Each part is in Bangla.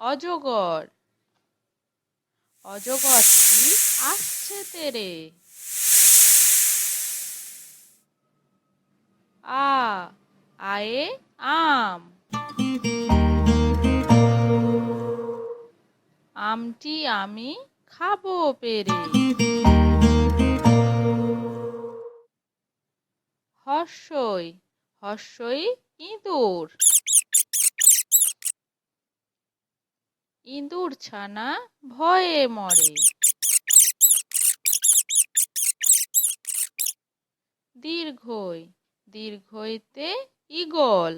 অজগর। অজগরটি আসছে তেরে। আ আয়ে আম। আমটি আমি খাব পেরে। হর্ষই হর্ষই ইঁদুর। ইঁদুর ছানা ভয়ে মরে। দীর্ঘই দীর্ঘইতে ঈগল।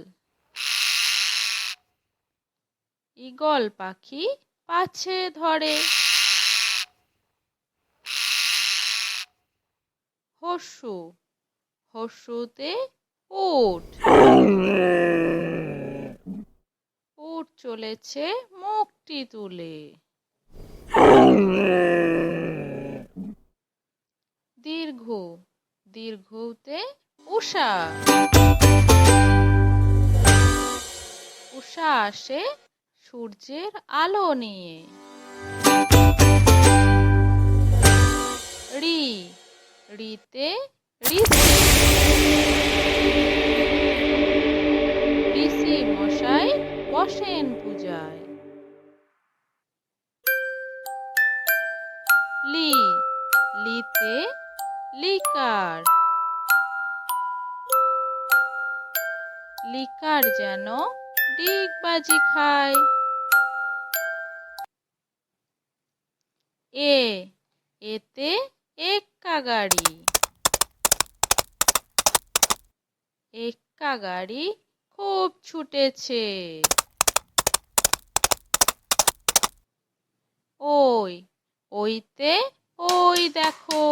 ঈগল পাখি পাছে ধরে। হর্ষুতে উট উট চলেছে মুখটি তুলে। দীর্ঘ দীর্ঘতে উষা। উষা আসে সূর্যের আলো নিয়ে। রি রিতে ঋষি বসেন পূজায়। লি, লিতে লিকার। লিকার যেন ডিগবাজি খায়। এ, এতে এক্কা গাড়ি। এক্কা গাড়ি খুব ছুটেছে ওই ওইতে, ওই দেখো।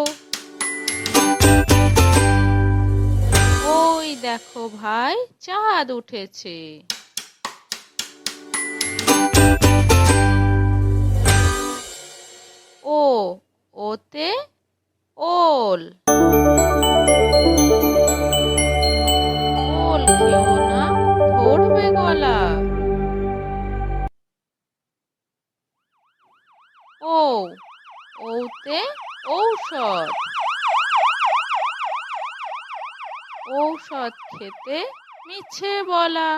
ওই দেখো ভাই, চাঁদ উঠেছে। ও, ওতে, ওল। ওল খেও না, ধরবে গলা। ও ওতে ঔষধ। ঔষধ খেতে মিছে বলা।